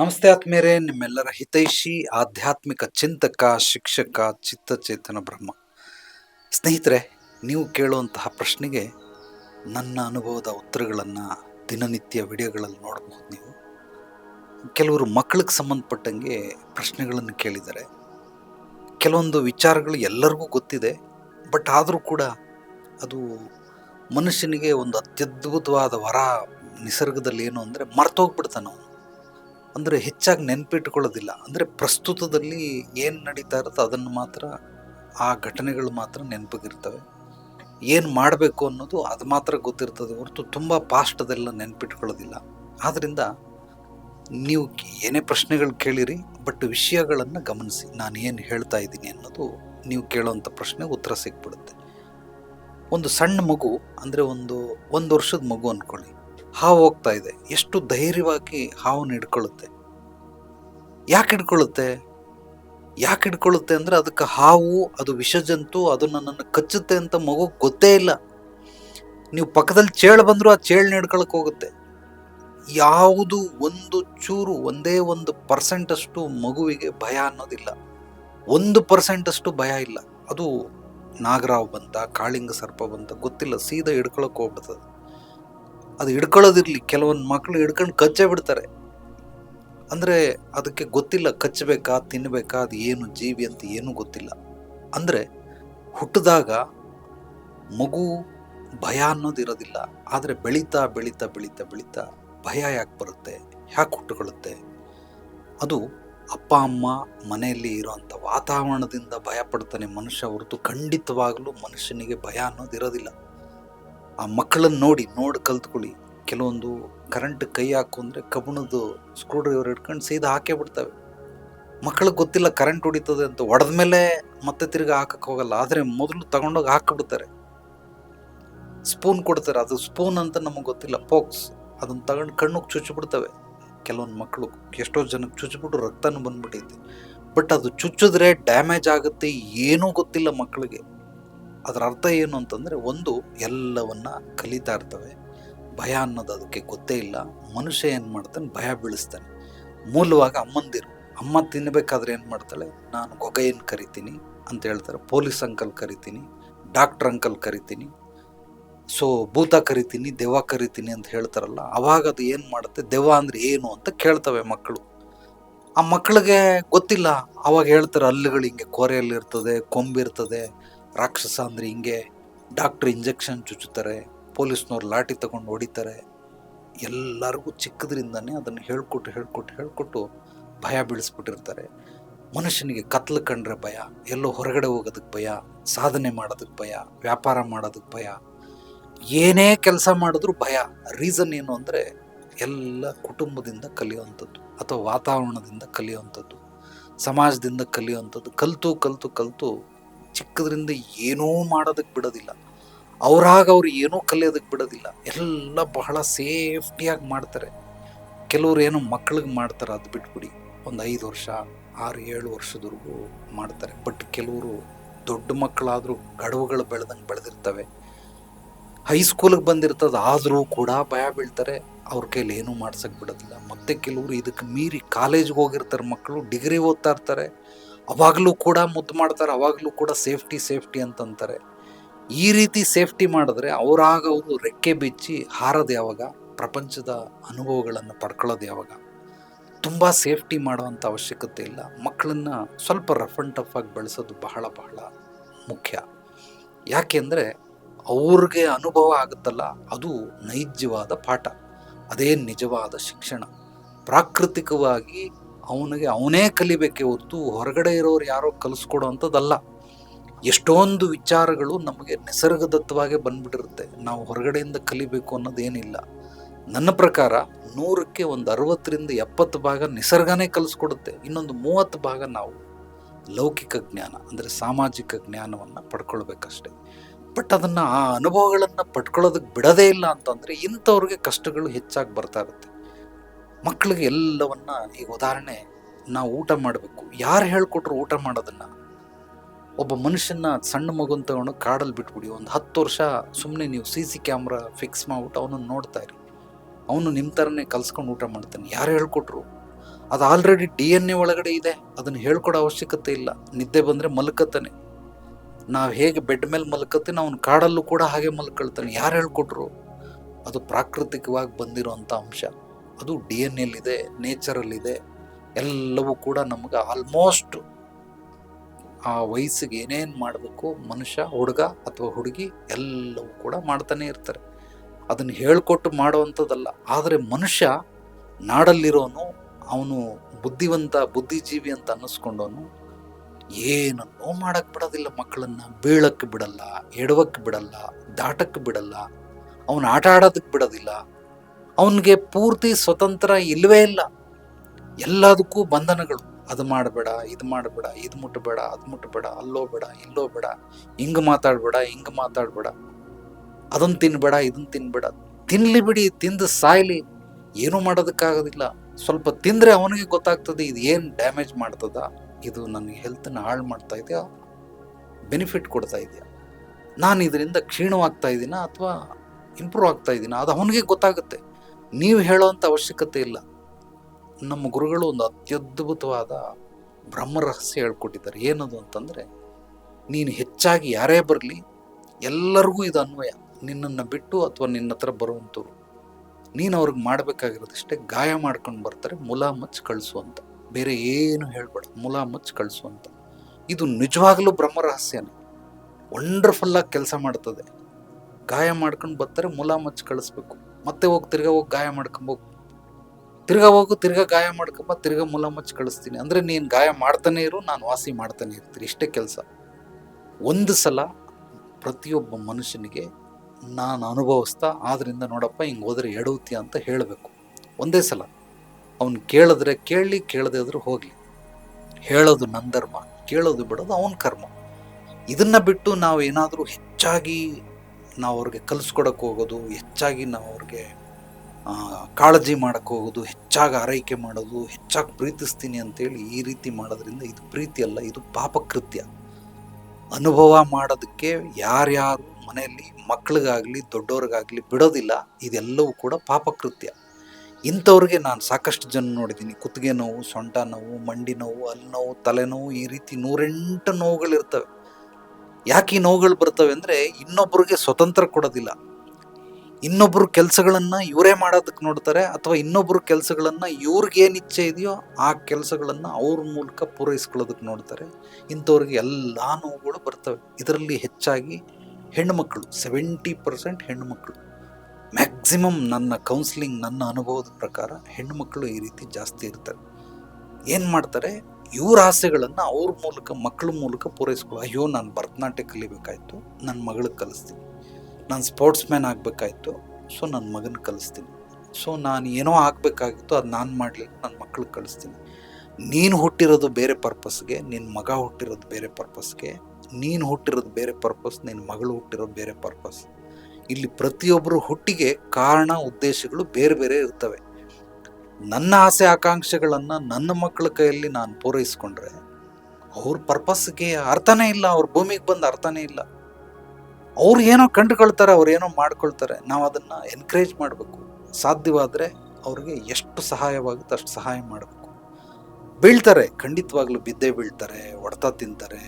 ನಮಸ್ತೆ ಆತ್ಮೇರೆ ನಿಮ್ಮೆಲ್ಲರ ಹಿತೈಷಿ, ಆಧ್ಯಾತ್ಮಿಕ ಚಿಂತಕ, ಶಿಕ್ಷಕ, ಚಿತ್ತಚೇತನ ಬ್ರಹ್ಮ. ಸ್ನೇಹಿತರೆ, ನೀವು ಕೇಳುವಂತಹ ಪ್ರಶ್ನೆಗೆ ನನ್ನ ಅನುಭವದ ಉತ್ತರಗಳನ್ನು ದಿನನಿತ್ಯ ವಿಡಿಯೋಗಳಲ್ಲಿ ನೋಡಬಹುದು ನೀವು. ಕೆಲವರು ಮಕ್ಕಳಿಗೆ ಸಂಬಂಧಪಟ್ಟಂಗೆ ಪ್ರಶ್ನೆಗಳನ್ನು ಕೇಳಿದ್ದಾರೆ. ಕೆಲವೊಂದು ವಿಚಾರಗಳು ಎಲ್ಲರಿಗೂ ಗೊತ್ತಿದೆ, ಬಟ್ ಆದರೂ ಕೂಡ ಅದು ಮನುಷ್ಯನಿಗೆ ಒಂದು ಅತ್ಯದ್ಭುತವಾದ ವರ ನಿಸರ್ಗದಲ್ಲಿ ಏನು ಅಂದರೆ ಮರ್ತೋಗ್ಬಿಡ್ತಾನೆ ಅವನು ಅಂದರೆ ಹೆಚ್ಚಾಗಿ ನೆನಪಿಟ್ಕೊಳ್ಳೋದಿಲ್ಲ. ಅಂದರೆ ಪ್ರಸ್ತುತದಲ್ಲಿ ಏನು ನಡೀತಾ ಇರುತ್ತೋ ಅದನ್ನು ಮಾತ್ರ, ಆ ಘಟನೆಗಳು ಮಾತ್ರ ನೆನಪಿಗಿರ್ತವೆ. ಏನು ಮಾಡಬೇಕು ಅನ್ನೋದು ಅದು ಮಾತ್ರ ಗೊತ್ತಿರ್ತದೆ ಹೊರತು ತುಂಬ ಪಾಸ್ಟದೆಲ್ಲ ನೆನಪಿಟ್ಕೊಳ್ಳೋದಿಲ್ಲ. ಆದ್ದರಿಂದ ನೀವು ಏನೇ ಪ್ರಶ್ನೆಗಳು ಕೇಳಿರಿ, ಬಟ್ ವಿಷಯಗಳನ್ನು ಗಮನಿಸಿ. ನಾನು ಏನು ಹೇಳ್ತಾ ಇದ್ದೀನಿ ಅನ್ನೋದು ನೀವು ಕೇಳೋವಂಥ ಪ್ರಶ್ನೆ ಉತ್ತರ ಸಿಕ್ಬಿಡುತ್ತೆ ಒಂದು ಸಣ್ಣ ಮಗು, ಅಂದರೆ ಒಂದು ಒಂದು ವರ್ಷದ ಮಗು ಅಂದ್ಕೊಳ್ಳಿ ಹಾವು ಹೋಗ್ತಾ ಇದೆ. ಎಷ್ಟು ಧೈರ್ಯವಾಗಿ ಹಾವನ್ನು ಹಿಡ್ಕೊಳ್ಳುತ್ತೆ? ಯಾಕೆ ಹಿಡ್ಕೊಳ್ಳುತ್ತೆ? ಯಾಕೆ ಹಿಡ್ಕೊಳ್ಳುತ್ತೆ ಅಂದರೆ ಅದಕ್ಕೆ ಹಾವು, ಅದು ವಿಷಜಂತು, ಅದು ನನ್ನನ್ನು ಕಚ್ಚುತ್ತೆ ಅಂತ ಮಗು ಗೊತ್ತೇ ಇಲ್ಲ. ನೀವು ಪಕ್ಕದಲ್ಲಿ ಚೇಳು ಬಂದರೂ ಆ ಚೇಳನ್ನ ಹಿಡ್ಕೊಳಕ್ಕೆ ಹೋಗುತ್ತೆ. ಯಾವುದು ಒಂದು ಚೂರು, ಒಂದೇ ಒಂದು ಪರ್ಸೆಂಟಷ್ಟು ಮಗುವಿಗೆ ಭಯ ಅನ್ನೋದಿಲ್ಲ. ಒಂದು ಪರ್ಸೆಂಟಷ್ಟು ಭಯ ಇಲ್ಲ. ಅದು ನಾಗರಾವ್ ಬಂತ, ಕಾಳಿಂಗ ಸರ್ಪ ಬಂತ, ಗೊತ್ತಿಲ್ಲ, ಸೀದಾ ಹಿಡ್ಕೊಳಕ್ಕೆ ಹೋಗ್ಬಿಡ್ತದೆ. ಅದು ಹಿಡ್ಕೊಳ್ಳೋದಿರಲಿ. ಕೆಲವೊಂದು ಮಕ್ಕಳು ಹಿಡ್ಕೊಂಡು ಕಚ್ಚೇ ಬಿಡ್ತಾರೆ. ಅಂದರೆ ಅದಕ್ಕೆ ಗೊತ್ತಿಲ್ಲ ಕಚ್ಚಬೇಕಾ ತಿನ್ನಬೇಕಾ ಅದು ಏನು ಜೀವಿ ಅಂತ ಏನೂ ಗೊತ್ತಿಲ್ಲ. ಅಂದರೆ ಹುಟ್ಟಿದಾಗ ಮಗು ಭಯ ಅನ್ನೋದು ಇರೋದಿಲ್ಲ. ಆದರೆ ಬೆಳೀತಾ ಬೆಳೀತಾ ಬೆಳೀತಾ ಬೆಳೀತಾ ಭಯ ಯಾಕೆ ಬರುತ್ತೆ? ಯಾಕೆ ಹುಟ್ಟುಕೊಳ್ಳುತ್ತೆ? ಅದು ಅಪ್ಪ, ಅಮ್ಮ ಮನೆಯಲ್ಲಿ ಇರೋವಂಥ ವಾತಾವರಣದಿಂದ ಭಯ ಪಡ್ತಾನೆ ಮನುಷ್ಯ ಹೊರತು ಖಂಡಿತವಾಗಲೂ ಮನುಷ್ಯನಿಗೆ ಭಯ ಅನ್ನೋದು ಇರೋದಿಲ್ಲ. ಆ ಮಕ್ಕಳನ್ನು ನೋಡಿ ನೋಡಿ ಕಲ್ತ್ಕೊಳ್ಳಿ. ಕೆಲವೊಂದು ಕರೆಂಟ್ ಕೈ ಹಾಕು ಅಂದರೆ ಕಬ್ಬಣದ್ದು ಸ್ಕ್ರೂ ಡ್ರೈವರ್ ಹಿಡ್ಕೊಂಡು ಸೀದಾ ಹಾಕೇ ಬಿಡ್ತವೆ. ಮಕ್ಕಳಿಗೆ ಗೊತ್ತಿಲ್ಲ ಕರೆಂಟ್ ಹೊಡಿತದೆ ಅಂತ ಒಡೆದ ಮೇಲೆ ಮತ್ತೆ ತಿರ್ಗಿ ಹಾಕಕ್ಕೆ ಹೋಗಲ್ಲ. ಆದರೆ ಮೊದಲು ತಗೊಂಡೋಗಿ ಹಾಕಿಬಿಡ್ತಾರೆ. ಸ್ಪೂನ್ ಕೊಡ್ತಾರೆ. ಅದು ಸ್ಪೂನ್ ಅಂತ ನಮಗೆ ಗೊತ್ತಿಲ್ಲ. ಪೋಕ್ಸ್. ಅದನ್ನು ತಗೊಂಡು ಕಣ್ಣಿಗೆ ಚುಚ್ಚಿಬಿಡ್ತವೆ ಕೆಲವೊಂದು ಮಕ್ಕಳು ಎಷ್ಟೋ ಜನಕ್ಕೆ ಚುಚ್ಚಿಬಿಟ್ಟು ರಕ್ತನೂ ಬಂದ್ಬಿಟ್ಟೈತೆ ಬಟ್ ಅದು ಚುಚ್ಚಿದ್ರೆ ಡ್ಯಾಮೇಜ್ ಆಗುತ್ತೆ, ಏನೂ ಗೊತ್ತಿಲ್ಲ ಮಕ್ಕಳಿಗೆ. ಅದರ ಅರ್ಥ ಏನು ಅಂತಂದರೆ ಒಂದು, ಎಲ್ಲವನ್ನ ಕಲಿತಾ ಇರ್ತವೆ. ಭಯ ಅನ್ನೋದು ಅದಕ್ಕೆ ಗೊತ್ತೇ ಇಲ್ಲ. ಮನುಷ್ಯ ಏನು ಮಾಡ್ತಾನೆ? ಭಯ ಬೀಳಿಸ್ತಾನೆ. ಮೂಲವಾಗಿ ಅಮ್ಮಂದಿರು, ಅಮ್ಮ ತಿನ್ನಬೇಕಾದ್ರೆ ಏನು ಮಾಡ್ತಾಳೆ? ನಾನು ಗೊಗೆಯನ್ನು ಕರಿತೀನಿ ಅಂತ ಹೇಳ್ತಾರೆ. ಪೊಲೀಸ್ ಅಂಕಲ್ ಕರಿತೀನಿ, ಡಾಕ್ಟ್ರ್ ಅಂಕಲ್ ಕರಿತೀನಿ, ಸೊ ಭೂತ ಕರಿತೀನಿ, ದೆವ್ವ ಕರಿತೀನಿ ಅಂತ ಹೇಳ್ತಾರಲ್ಲ, ಅವಾಗ ಅದು ಏನು ಮಾಡುತ್ತೆ? ದೆವ್ವ ಅಂದರೆ ಏನು ಅಂತ ಕೇಳ್ತವೆ ಮಕ್ಕಳು. ಆ ಮಕ್ಕಳಿಗೆ ಗೊತ್ತಿಲ್ಲ. ಅವಾಗ ಹೇಳ್ತಾರೆ, ಹಲ್ಲುಗಳು ಹಿಂಗೆ ಕೋರೆಯಲ್ಲಿ ಇರ್ತದೆ ಕೊಂಬಿರ್ತದೆ. ರಾಕ್ಷಸ ಅಂದರೆ ಹಿಂಗೆ. ಡಾಕ್ಟ್ರ್ ಇಂಜೆಕ್ಷನ್ ಚುಚ್ಚುತ್ತಾರೆ, ಪೊಲೀಸ್ನವ್ರು ಲಾಠಿ ತಗೊಂಡು ಹೊಡಿತಾರೆ. ಎಲ್ಲರಿಗೂ ಚಿಕ್ಕದ್ರಿಂದನೇ ಅದನ್ನು ಹೇಳ್ಕೊಟ್ಟು ಹೇಳ್ಕೊಟ್ಟು ಹೇಳ್ಕೊಟ್ಟು ಭಯ ಬೀಳಿಸ್ಬಿಟ್ಟಿರ್ತಾರೆ. ಮನುಷ್ಯನಿಗೆ ಕತ್ಲು ಕಂಡ್ರೆ ಭಯ, ಎಲ್ಲೋ ಹೊರಗಡೆ ಹೋಗೋದಕ್ಕೆ ಭಯ, ಸಾಧನೆ ಮಾಡೋದಕ್ಕೆ ಭಯ, ವ್ಯಾಪಾರ ಮಾಡೋದಕ್ಕೆ ಭಯ. ಏನೇ ಕೆಲಸ ಮಾಡಿದ್ರೂ ಭಯ. ರೀಸನ್ ಏನು ಅಂದರೆ ಎಲ್ಲ ಕುಟುಂಬದಿಂದ ಕಲಿಯುವಂಥದ್ದು ಅಥವಾ ವಾತಾವರಣದಿಂದ ಕಲಿಯುವಂಥದ್ದು, ಸಮಾಜದಿಂದ ಕಲಿಯುವಂಥದ್ದು, ಕಲಿತು ಕಲಿತು ಕಲಿತು ಚಿಕ್ಕದ್ರಿಂದ ಏನೂ ಮಾಡೋದಕ್ಕೆ ಬಿಡೋದಿಲ್ಲ. ಅವರಾಗ ಅವ್ರು ಏನೂ ಕಲಿಯೋದಕ್ಕೆ ಬಿಡೋದಿಲ್ಲ. ಎಲ್ಲ ಬಹಳ ಸೇಫ್ಟಿಯಾಗಿ ಮಾಡ್ತಾರೆ. ಕೆಲವ್ರು ಏನೋ ಮಕ್ಳಿಗೆ ಮಾಡ್ತಾರೆ ಅದು ಬಿಟ್ಬಿಡಿ. ಒಂದು ಐದು ವರ್ಷ, ಆರು, ಏಳು ವರ್ಷದವರೆಗೂ ಮಾಡ್ತಾರೆ. ಬಟ್ ಕೆಲವರು ದೊಡ್ಡ ಮಕ್ಕಳಾದರೂ ಗಡವುಗಳು ಬೆಳೆದಂಗೆ ಬೆಳೆದಿರ್ತವೆ. ಹೈಸ್ಕೂಲಿಗೆ ಬಂದಿರ್ತದೆ ಆದರೂ ಕೂಡ ಭಯ ಬೀಳ್ತಾರೆ. ಅವ್ರ ಕೈಲಿ ಏನೂ ಮಾಡ್ಸಕ್ಕೆ ಬಿಡೋದಿಲ್ಲ. ಮತ್ತೆ ಕೆಲವರು ಇದಕ್ಕೆ ಮೀರಿ ಕಾಲೇಜ್ಗೆ ಹೋಗಿರ್ತಾರೆ ಮಕ್ಕಳು ಡಿಗ್ರಿ ಓದ್ತಾ ಇರ್ತಾರೆ. ಅವಾಗಲೂ ಕೂಡ ಮುದ್ದು ಮಾಡ್ತಾರೆ, ಅವಾಗಲೂ ಕೂಡ ಸೇಫ್ಟಿ ಸೇಫ್ಟಿ ಅಂತಂತಾರೆ. ಈ ರೀತಿ ಸೇಫ್ಟಿ ಮಾಡಿದ್ರೆ ಅವರಾಗ ಅವರು ರೆಕ್ಕೆ ಬಿಚ್ಚಿ ಹಾರೋದು ಯಾವಾಗ? ಪ್ರಪಂಚದ ಅನುಭವಗಳನ್ನು ಪಡ್ಕೊಳ್ಳೋದು ಯಾವಾಗ? ತುಂಬ ಸೇಫ್ಟಿ ಮಾಡುವಂಥ ಅವಶ್ಯಕತೆ ಇಲ್ಲ. ಮಕ್ಕಳನ್ನು ಸ್ವಲ್ಪ ರಫ್ ಆ್ಯಂಡ್ ಟಫ್ ಆಗಿ ಬೆಳೆಸೋದು ಬಹಳ ಬಹಳ ಮುಖ್ಯ. ಯಾಕೆಂದರೆ ಅವ್ರಿಗೆ ಅನುಭವ ಆಗುತ್ತಲ್ಲ, ಅದು ನೈಜವಾದ ಪಾಠ. ಅದೇ ನಿಜವಾದ ಶಿಕ್ಷಣ. ಪ್ರಾಕೃತಿಕವಾಗಿ ಅವನಿಗೆ ಅವನೇ ಕಲಿಬೇಕೆ ಹೊರತು ಹೊರಗಡೆ ಇರೋರು ಯಾರೋ ಕಲಿಸ್ಕೊಡೋ ಅಂಥದ್ದಲ್ಲ ಎಷ್ಟೊಂದು ವಿಚಾರಗಳು ನಮಗೆ ನಿಸರ್ಗದತ್ತವಾಗಿ ಬಂದ್ಬಿಟ್ಟಿರುತ್ತೆ. ನಾವು ಹೊರಗಡೆಯಿಂದ ಕಲಿಬೇಕು ಅನ್ನೋದೇನಿಲ್ಲ. ನನ್ನ ಪ್ರಕಾರ ನೂರಕ್ಕೆ ಒಂದು ಅರವತ್ತರಿಂದ ಎಪ್ಪತ್ತು ಭಾಗ ನಿಸರ್ಗನೇ ಕಲಿಸ್ಕೊಡುತ್ತೆ. ಇನ್ನೊಂದು ಮೂವತ್ತು ಭಾಗ ನಾವು ಲೌಕಿಕ ಜ್ಞಾನ, ಅಂದರೆ ಸಾಮಾಜಿಕ ಜ್ಞಾನವನ್ನು ಪಡ್ಕೊಳ್ಬೇಕಷ್ಟೆ. ಬಟ್ ಅದನ್ನು ಆ ಅನುಭವಗಳನ್ನು ಪಡ್ಕೊಳ್ಳೋದಕ್ಕೆ ಬಿಡೋದೇ ಇಲ್ಲ ಅಂತಂದರೆ ಇಂಥವ್ರಿಗೆ ಕಷ್ಟಗಳು ಹೆಚ್ಚಾಗಿ ಬರ್ತಾ ಇರುತ್ತೆ. ಮಕ್ಕಳಿಗೆ ಎಲ್ಲವನ್ನ ಈಗ ಉದಾಹರಣೆ, ನಾವು ಊಟ ಮಾಡಬೇಕು. ಯಾರು ಹೇಳ್ಕೊಟ್ರು ಊಟ ಮಾಡೋದನ್ನ? ಒಬ್ಬ ಮನುಷ್ಯನ ಸಣ್ಣ ಮಗುನ ತಗೊಂಡು ಕಾಡಲ್ಲಿ ಬಿಟ್ಬಿಡಿ. ಒಂದು ಹತ್ತು ವರ್ಷ ಸುಮ್ಮನೆ ನೀವು ಸಿ ಸಿ ಕ್ಯಾಮ್ರಾ ಫಿಕ್ಸ್ ಮಾಡ್ಬಿಟ್ಟು ಅವನನ್ನು ನೋಡ್ತಾ ಇರಿ. ಅವನು ನಿಮ್ಮ ಥರನೇ ಕಲ್ಸ್ಕೊಂಡು ಊಟ ಮಾಡ್ತಾನೆ. ಯಾರು ಹೇಳ್ಕೊಟ್ರು? ಅದು ಆಲ್ರೆಡಿ ಡಿ ಎನ್ ಎ ಒಳಗಡೆ ಇದೆ. ಅದನ್ನು ಹೇಳ್ಕೊಡೋ ಅವಶ್ಯಕತೆ ಇಲ್ಲ. ನಿದ್ದೆ ಬಂದರೆ ಮಲ್ಕತ್ತಾನೆ. ನಾವು ಹೇಗೆ ಬೆಡ್ ಮೇಲೆ ಮಲ್ಕತ್ತೀನಿ ಅವನು ಕಾಡಲ್ಲೂ ಕೂಡ ಹಾಗೆ ಮಲ್ಕೊಳ್ತಾನೆ. ಯಾರು ಹೇಳ್ಕೊಟ್ರು? ಅದು ಪ್ರಾಕೃತಿಕವಾಗಿ ಬಂದಿರೋಂಥ ಅಂಶ. ಅದು ಡಿ ಎನ್ ಎಲ್ಲಿದೆ ನೇಚರಲ್ಲಿದೆ, ಎಲ್ಲವೂ ಕೂಡ ನಮಗೆ ಆಲ್ಮೋಸ್ಟ್ ಆ ವಯಸ್ಸಿಗೆ ಏನೇನು ಮಾಡಬೇಕು, ಮನುಷ್ಯ, ಹುಡುಗ ಅಥವಾ ಹುಡುಗಿ ಎಲ್ಲವೂ ಕೂಡ ಮಾಡ್ತಾನೆ ಇರ್ತಾರೆ. ಅದನ್ನು ಹೇಳ್ಕೊಟ್ಟು ಮಾಡುವಂಥದ್ದಲ್ಲ. ಆದರೆ ಮನುಷ್ಯ ನಾಡಲ್ಲಿರೋನು, ಅವನು ಬುದ್ಧಿವಂತ, ಬುದ್ಧಿಜೀವಿ ಅಂತ ಅನ್ನಿಸ್ಕೊಂಡವನು, ಏನನ್ನೂ ಮಾಡೋಕ್ಕೆ ಬಿಡೋದಿಲ್ಲ. ಮಕ್ಕಳನ್ನು ಬೀಳಕ್ಕೆ ಬಿಡಲ್ಲ ಎಡವಕ್ಕೆ ಬಿಡಲ್ಲ ದಾಟಕ್ಕೆ ಬಿಡಲ್ಲ, ಅವನು ಆಟ ಆಡೋದಕ್ಕೆ ಬಿಡೋದಿಲ್ಲ. ಅವನಿಗೆ ಪೂರ್ತಿ ಸ್ವತಂತ್ರ ಇಲ್ಲವೇ ಇಲ್ಲ. ಎಲ್ಲದಕ್ಕೂ ಬಂಧನಗಳು. ಅದು ಮಾಡಬೇಡ, ಇದು ಮಾಡಬೇಡ, ಇದು ಮುಟ್ಟಬೇಡ ಅದು ಮುಟ್ಟಬೇಡ ಅಲ್ಲೋ ಬೇಡ, ಇಲ್ಲೋ ಬೇಡ. ಹಿಂಗೆ ಮಾತಾಡಬೇಡ ಹಿಂಗೆ ಮಾತಾಡಬೇಡ. ಅದನ್ನು ತಿನ್ಬೇಡ ಇದನ್ನ ತಿನ್ಬೇಡ. ತಿನ್ಲಿ ಬಿಡಿ, ತಿಂದು ಸಾಯ್ಲಿ. ಏನೂ ಮಾಡೋದಕ್ಕಾಗೋದಿಲ್ಲ. ಸ್ವಲ್ಪ ತಿಂದರೆ ಅವನಿಗೆ ಗೊತ್ತಾಗ್ತದೆ, ಇದು ಏನು ಡ್ಯಾಮೇಜ್ ಮಾಡ್ತದ. ಇದು ನನ್ನ ಹೆಲ್ತನ್ನ ಹಾಳು ಮಾಡ್ತಾ ಇದೆಯಾ? ಬೆನಿಫಿಟ್ ಕೊಡ್ತಾ ಇದೆಯಾ? ನಾನು ಇದರಿಂದ ಕ್ಷೀಣವಾಗ್ತಾ ಇದ್ದೀನಾ ಅಥವಾ ಇಂಪ್ರೂವ್ ಆಗ್ತಾ ಇದ್ದೀನಾ ಅದು ಅವನಿಗೆ ಗೊತ್ತಾಗುತ್ತೆ. ನೀವು ಹೇಳೋವಂಥ ಅವಶ್ಯಕತೆ ಇಲ್ಲ. ನಮ್ಮ ಗುರುಗಳು ಒಂದು ಅತ್ಯದ್ಭುತವಾದ ಬ್ರಹ್ಮ ರಹಸ್ಯ ಹೇಳ್ಕೊಟ್ಟಿದ್ದಾರೆ. ಏನದು ಅಂತಂದರೆ, ನೀನು ಹೆಚ್ಚಾಗಿ ಯಾರೇ ಬರಲಿ, ಎಲ್ಲರಿಗೂ ಇದು ಅನ್ವಯ. ನಿನ್ನನ್ನು ಬಿಟ್ಟು ಅಥವಾ ನಿನ್ನ ಹತ್ರ ಬರುವಂಥವ್ರು. ನೀನು ಅವ್ರಿಗೆ ಮಾಡಬೇಕಾಗಿರೋದಷ್ಟೇ ಗಾಯ ಮಾಡ್ಕೊಂಡು ಬರ್ತಾರೆ, ಮುಲಾ ಮಚ್ ಕಳಿಸು ಅಂತ ಬೇರೆ ಏನು ಹೇಳ್ಬೇಡ, ಮುಲಾ ಮಚ್ ಕಳಿಸು ಇದು ನಿಜವಾಗ್ಲೂ ಬ್ರಹ್ಮ ರಹಸ್ಯನೇ ವಂಡರ್ಫುಲ್ಲಾಗಿ ಕೆಲಸ ಮಾಡ್ತದೆ. ಗಾಯ ಮಾಡ್ಕೊಂಡು ಬರ್ತಾರೆ, ಮುಲಾ ಮಚ್ಚಿ ಕಳಿಸ್ಬೇಕು. ಮತ್ತೆ ಹೋಗಿ ತಿರ್ಗಾ ಹೋಗಿ ಗಾಯ ಮಾಡ್ಕೊಂಬೋಗಿ ತಿರ್ಗಾ ಹೋಗು, ತಿರ್ಗಾ ಗಾಯ ಮಾಡ್ಕೊಂಬ, ತಿರ್ಗಾ ಮುಲ ಕಳಿಸ್ತೀನಿ. ಅಂದರೆ ನೀನು ಗಾಯ ಮಾಡ್ತಾನೆ ಇರು, ನಾನು ವಾಸಿ ಮಾಡ್ತಾನೆ ಇರ್ತೀನಿ. ಇಷ್ಟೇ ಕೆಲಸ. ಒಂದು ಸಲ ಪ್ರತಿಯೊಬ್ಬ ಮನುಷ್ಯನಿಗೆ ನಾನು ಅನುಭವಿಸ್ತಾ ಆದ್ದರಿಂದ ನೋಡಪ್ಪ ಹಿಂಗೆ ಹೋದ್ರೆ ಎಡವತಿ ಅಂತ ಹೇಳಬೇಕು. ಒಂದೇ ಸಲ. ಅವನು ಕೇಳಿದ್ರೆ ಕೇಳಲಿ ಕೇಳದೆ ಆದರೂ ಹೋಗಲಿ. ಹೇಳೋದು ನನ್ನ ಧರ್ಮ, ಕೇಳೋದು ಬಿಡೋದು ಅವನ ಕರ್ಮ. ಇದನ್ನ ಬಿಟ್ಟು ನಾವು ಏನಾದರೂ ಹೆಚ್ಚಾಗಿ ನಾವು ಅವ್ರಿಗೆ ಕಲಿಸ್ಕೊಡಕ್ಕೆ ಹೋಗೋದು, ಹೆಚ್ಚಾಗಿ ನಾವು ಅವ್ರಿಗೆ ಕಾಳಜಿ ಮಾಡಕ್ಕೆ ಹೋಗೋದು, ಹೆಚ್ಚಾಗಿ ಆರೈಕೆ ಮಾಡೋದು, ಹೆಚ್ಚಾಗಿ ಪ್ರೀತಿಸ್ತೀನಿ ಅಂತೇಳಿ ಈ ರೀತಿ ಮಾಡೋದ್ರಿಂದ ಇದು ಪ್ರೀತಿ ಅಲ್ಲ, ಇದು ಪಾಪಕೃತ್ಯ. ಅನುಭವ ಮಾಡೋದಕ್ಕೆ ಯಾರ್ಯಾರು ಮನೆಯಲ್ಲಿ ಮಕ್ಳಿಗಾಗಲಿ, ದೊಡ್ಡವ್ರಿಗಾಗಲಿ ಬಿಡೋದಿಲ್ಲ, ಇದೆಲ್ಲವೂ ಕೂಡ ಪಾಪಕೃತ್ಯ. ಇಂಥವ್ರಿಗೆ ನಾನು ಸಾಕಷ್ಟು ಜನ ನೋಡಿದ್ದೀನಿ, ಕುತ್ತಿಗೆ ನೋವು, ಸೊಂಟ ನೋವು, ಮಂಡಿ ನೋವು, ಅಲ್ಲಿ ನೋವು ತಲೆನೋವು ಈ ರೀತಿ ನೂರೆಂಟು ನೋವುಗಳಿರ್ತವೆ. ಯಾಕೆ ಈ ನೋವುಗಳು ಬರ್ತವೆ ಅಂದರೆ ಇನ್ನೊಬ್ಬರಿಗೆ ಸ್ವತಂತ್ರ ಕೊಡೋದಿಲ್ಲ. ಇನ್ನೊಬ್ಬರು ಕೆಲಸಗಳನ್ನು ಇವರೇ ಮಾಡೋದಕ್ಕೆ ನೋಡ್ತಾರೆ ಅಥವಾ ಇನ್ನೊಬ್ಬರು ಕೆಲಸಗಳನ್ನು ಇವ್ರಿಗೇನು ಇಚ್ಛೆ ಇದೆಯೋ ಆ ಕೆಲಸಗಳನ್ನು ಅವ್ರ ಮೂಲಕ ಪೂರೈಸ್ಕೊಳ್ಳೋದಕ್ಕೆ ನೋಡ್ತಾರೆ. ಇಂಥವ್ರಿಗೆ ಎಲ್ಲ ನೋವುಗಳು ಬರ್ತವೆ. ಇದರಲ್ಲಿ ಹೆಚ್ಚಾಗಿ ಹೆಣ್ಣುಮಕ್ಕಳು ಸೆವೆಂಟಿ ಪರ್ಸೆಂಟ್ ಹೆಣ್ಣುಮಕ್ಕಳು ಮ್ಯಾಕ್ಸಿಮಮ್ ನನ್ನ ಕೌನ್ಸಿಲಿಂಗ್ ನನ್ನ ಅನುಭವದ ಪ್ರಕಾರ ಹೆಣ್ಣುಮಕ್ಕಳು ಈ ರೀತಿ ಜಾಸ್ತಿ ಇರ್ತಾರೆ. ಏನು ಮಾಡ್ತಾರೆ? ಇವ್ರ ಆಸೆಗಳನ್ನು ಅವ್ರ ಮೂಲಕ ಮಕ್ಕಳ ಮೂಲಕ ಪೂರೈಸ್ಕೊಳ್ಳೋ. ಅಯ್ಯೋ, ನಾನು ಭರತನಾಟ್ಯ ಕಲಿಬೇಕಾಯ್ತು ನನ್ನ ಮಗಳಿಗೆ ಕಲಿಸ್ತೀನಿ. ನಾನು ಸ್ಪೋರ್ಟ್ಸ್ ಮ್ಯಾನ್ ಆಗಬೇಕಾಯ್ತು, ಸೊ ನನ್ನ ಮಗನ ಕಲಿಸ್ತೀನಿ. ಸೊ ನಾನು ಏನೋ ಆಗಬೇಕಾಗಿತ್ತು, ಅದು ನಾನು ಮಾಡಲಿಲ್ಲ ನನ್ನ ಮಕ್ಳಿಗೆ ಕಳಿಸ್ತೀನಿ ನೀನು ಹುಟ್ಟಿರೋದು ಬೇರೆ ಪರ್ಪಸ್ಗೆ ನಿನ್ನ ಮಗ ಹುಟ್ಟಿರೋದು ಬೇರೆ ಪರ್ಪಸ್ಗೆ, ನೀನು ಹುಟ್ಟಿರೋದು ಬೇರೆ ಪರ್ಪಸ್ ನಿನ್ನ ಮಗಳು ಹುಟ್ಟಿರೋದು ಬೇರೆ ಪರ್ಪಸ್. ಇಲ್ಲಿ ಪ್ರತಿಯೊಬ್ಬರು ಹುಟ್ಟಿಗೆ ಕಾರಣ, ಉದ್ದೇಶಗಳು ಬೇರೆ ಬೇರೆ ಇರ್ತವೆ. ನನ್ನ ಆಸೆ ಆಕಾಂಕ್ಷೆಗಳನ್ನು ನನ್ನ ಮಕ್ಕಳ ಕೈಯಲ್ಲಿ ನಾನು ಪೂರೈಸ್ಕೊಂಡ್ರೆ ಅವ್ರ ಪರ್ಪಸ್ಗೆ ಅರ್ಥನೇ ಇಲ್ಲ, ಅವ್ರ ಭೂಮಿಗೆ ಬಂದ ಅರ್ಥನೇ ಇಲ್ಲ. ಅವ್ರು ಏನೋ ಕಂಡುಕೊಳ್ತಾರೆ, ಅವ್ರು ಏನೋ ಮಾಡ್ಕೊಳ್ತಾರೆ, ನಾವು ಅದನ್ನು ಎನ್ಕರೇಜ್ ಮಾಡಬೇಕು. ಸಾಧ್ಯವಾದರೆ ಅವ್ರಿಗೆ ಎಷ್ಟು ಸಹಾಯವಾಗುತ್ತೆ ಅಷ್ಟು ಸಹಾಯ ಮಾಡಬೇಕು. ಬೀಳ್ತಾರೆ, ಖಂಡಿತವಾಗ್ಲೂ ಬಿದ್ದೇ ಬೀಳ್ತಾರೆ ಹೊಡೆತ ತಿಂತಾರೆ,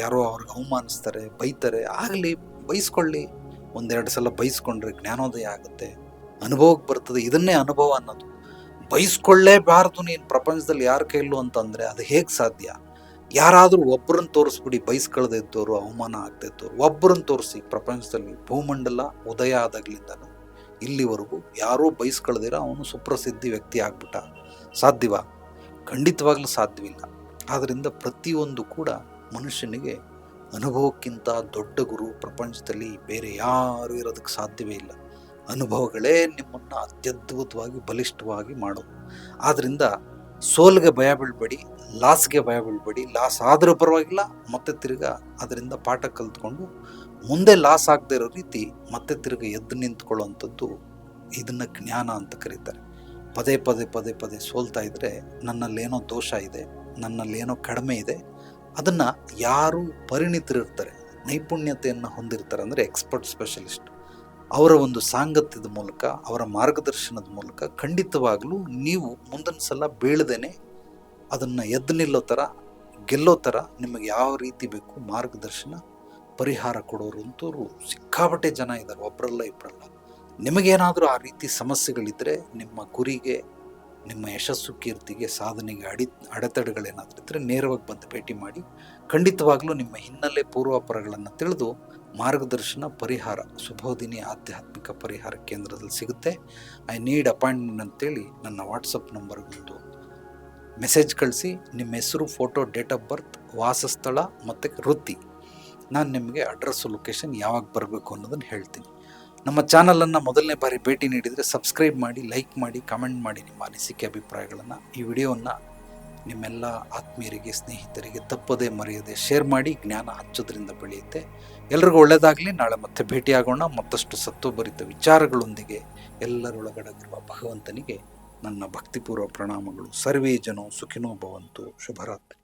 ಯಾರೋ ಅವ್ರಿಗೆ ಅವಮಾನಿಸ್ತಾರೆ, ಬೈತಾರೆ, ಆಗಲಿ ಬೈಸ್ಕೊಳ್ಳಿ. ಒಂದೆರಡು ಸಲ ಬೈಸ್ಕೊಂಡ್ರೆ ಜ್ಞಾನೋದಯ ಆಗುತ್ತೆ, ಅನುಭವಕ್ಕೆ ಬರ್ತದೆ, ಇದನ್ನೇ ಅನುಭವ ಅನ್ನೋದು. ಬೈಸ್ಕೊಳ್ಳೇಬಾರ್ದು ನೀನು ಪ್ರಪಂಚದಲ್ಲಿ ಯಾರ ಕೈಲೂ ಅಂತಂದರೆ ಅದು ಹೇಗೆ ಸಾಧ್ಯ? ಯಾರಾದರೂ ಒಬ್ಬರನ್ನ ತೋರಿಸ್ಬಿಡಿ, ಬೈಸ್ಕೊಳ್ದೆ ಇದ್ದವರು ಅವಮಾನ ಆಗದೆ ಇದ್ದವರು ಒಬ್ಬರನ್ನ ತೋರಿಸಿ, ಪ್ರಪಂಚದಲ್ಲಿ ಭೂಮಂಡಲ ಉದಯ ಆದಾಗ್ಲಿಂದನೂ ಇಲ್ಲಿವರೆಗೂ ಯಾರೂ ಬಯಸ್ಕೊಳ್ದಿರ ಅವನು ಸುಪ್ರಸಿದ್ಧಿ ವ್ಯಕ್ತಿ ಆಗ್ಬಿಟ್ಟ. ಸಾಧ್ಯವ? ಖಂಡಿತವಾಗ್ಲೂ ಸಾಧ್ಯವಿಲ್ಲ. ಆದ್ದರಿಂದ ಪ್ರತಿಯೊಂದು ಕೂಡ ಮನುಷ್ಯನಿಗೆ ಅನುಭವಕ್ಕಿಂತ ದೊಡ್ಡ ಗುರು ಪ್ರಪಂಚದಲ್ಲಿ ಬೇರೆ ಯಾರೂ ಇರೋದಕ್ಕೆ ಸಾಧ್ಯವೇ ಇಲ್ಲ. ಅನುಭವಗಳೇ ನಿಮ್ಮನ್ನು ಅತ್ಯದ್ಭುತವಾಗಿ ಬಲಿಷ್ಠವಾಗಿ ಮಾಡೋದು. ಆದ್ದರಿಂದ ಸೋಲ್ಗೆ ಭಯ ಬೀಳ್ಬೇಡಿ, ಲಾಸ್ಗೆ ಭಯ ಬೀಳ್ಬೇಡಿ, ಲಾಸ್ ಆದರೂ ಪರವಾಗಿಲ್ಲ, ಮತ್ತೆ ತಿರ್ಗಾ ಅದರಿಂದ ಪಾಠ ಕಲ್ತ್ಕೊಂಡು ಮುಂದೆ ಲಾಸ್ ಆಗದೆ ಇರೋ ರೀತಿ ಮತ್ತೆ ತಿರ್ಗಿ ಎದ್ದು ನಿಂತ್ಕೊಳ್ಳೋವಂಥದ್ದು ಇದನ್ನು ಜ್ಞಾನ ಅಂತ ಕರೀತಾರೆ. ಪದೇ ಪದೇ ಪದೇ ಪದೇ ಸೋಲ್ತಾ ಇದ್ದರೆ ನನ್ನಲ್ಲೇನೋ ದೋಷ ಇದೆ, ನನ್ನಲ್ಲೇನೋ ಕಡಿಮೆ ಇದೆ, ಅದನ್ನು ಯಾರು ಪರಿಣಿತರಿರ್ತಾರೆ, ನೈಪುಣ್ಯತೆಯನ್ನು ಹೊಂದಿರ್ತಾರೆ ಅಂದರೆ ಎಕ್ಸ್ಪರ್ಟ್ ಸ್ಪೆಷಲಿಸ್ಟ್. ಅವರ ಒಂದು ಸಾಂಗತ್ಯದ ಮೂಲಕ, ಅವರ ಮಾರ್ಗದರ್ಶನದ ಮೂಲಕ ಖಂಡಿತವಾಗಲೂ ನೀವು ಮುಂದಿನ ಸಲ ಬೀಳದೇನೆ ಅದನ್ನು ಎದ್ದು ನಿಲ್ಲೋ ಥರ ಗೆಲ್ಲೋ ಥರ ನಿಮಗೆ ಯಾವ ರೀತಿ ಬೇಕು ಮಾರ್ಗದರ್ಶನ, ಪರಿಹಾರ ಕೊಡೋರು ಅಂತವ್ರು ಸಿಕ್ಕಾಪಟ್ಟೆ ಜನ ಇದ್ದಾರೆ ಒಬ್ಬರಲ್ಲ ಇಬ್ಬರಲ್ಲ ನಿಮಗೇನಾದರೂ ಆ ರೀತಿ ಸಮಸ್ಯೆಗಳಿದ್ದರೆ ನಿಮ್ಮ ಗುರಿಗೆ ನಿಮ್ಮ ಯಶಸ್ಸು ಕೀರ್ತಿಗೆ ಸಾಧನೆಗೆ ಅಡಿ, ಅಡೆತಡೆಗಳೇನಾದರೂ ಇದ್ದರೆ ನೇರವಾಗಿ ಬಂದು ಭೇಟಿ ಮಾಡಿ, ಖಂಡಿತವಾಗಲೂ ನಿಮ್ಮ ಹಿನ್ನೆಲೆ ಪೂರ್ವಾಪರಗಳನ್ನು ತಿಳಿದು ಮಾರ್ಗದರ್ಶನ, ಪರಿಹಾರ ಸುಭೋದಿನಿ ಆಧ್ಯಾತ್ಮಿಕ ಪರಿಹಾರ ಕೇಂದ್ರದಲ್ಲಿ ಸಿಗುತ್ತೆ. ಐ ನೀಡ್ ಅಪಾಯಿಂಟ್ಮೆಂಟ್ ಅಂತೇಳಿ ನನ್ನ ವಾಟ್ಸಪ್ ನಂಬರ್ಗೊಂದು ಮೆಸೇಜ್ ಕಳಿಸಿ. ನಿಮ್ಮ ಹೆಸರು, ಫೋಟೋ, ಡೇಟ್ ಆಫ್ ಬರ್ತ್, ವಾಸಸ್ಥಳ ಮತ್ತು ವೃತ್ತಿ. ನಾನು ನಿಮಗೆ ಅಡ್ರೆಸ್ಸು, ಲೊಕೇಶನ್ ಯಾವಾಗ ಬರಬೇಕು ಅನ್ನೋದನ್ನು ಹೇಳ್ತೀನಿ. ನಮ್ಮ ಚಾನಲನ್ನು ಮೊದಲನೇ ಬಾರಿ ಭೇಟಿ ನೀಡಿದರೆ ಸಬ್ಸ್ಕ್ರೈಬ್ ಮಾಡಿ, ಲೈಕ್ ಮಾಡಿ, ಕಮೆಂಟ್ ಮಾಡಿ ನಿಮ್ಮ ಅನಿಸಿಕೆ, ಅಭಿಪ್ರಾಯಗಳನ್ನು ಈ ವಿಡಿಯೋವನ್ನು ನಿಮ್ಮೆಲ್ಲ ಆತ್ಮೀಯರಿಗೆ, ಸ್ನೇಹಿತರಿಗೆ ತಪ್ಪದೇ ಮರೆಯದೆ ಶೇರ್ ಮಾಡಿ, ಜ್ಞಾನ ಹಚ್ಚೋದ್ರಿಂದ ಬೆಳೆಯುತ್ತೆ. ಎಲ್ರಿಗೂ ಒಳ್ಳೆಯದಾಗಲಿ ನಾಳೆ ಮತ್ತೆ ಭೇಟಿಯಾಗೋಣ. ಮತ್ತಷ್ಟು ಸತ್ವಭರಿತ ವಿಚಾರಗಳೊಂದಿಗೆ ಎಲ್ಲರೊಳಗಡಗಿರುವ ಭಗವಂತನಿಗೆ ನನ್ನ ಭಕ್ತಿಪೂರ್ವ ಪ್ರಣಾಮಗಳು. ಸರ್ವೇ ಜನೋ ಸುಖಿನೋ ಭವಂತು. ಶುಭರಾತ್ರಿ.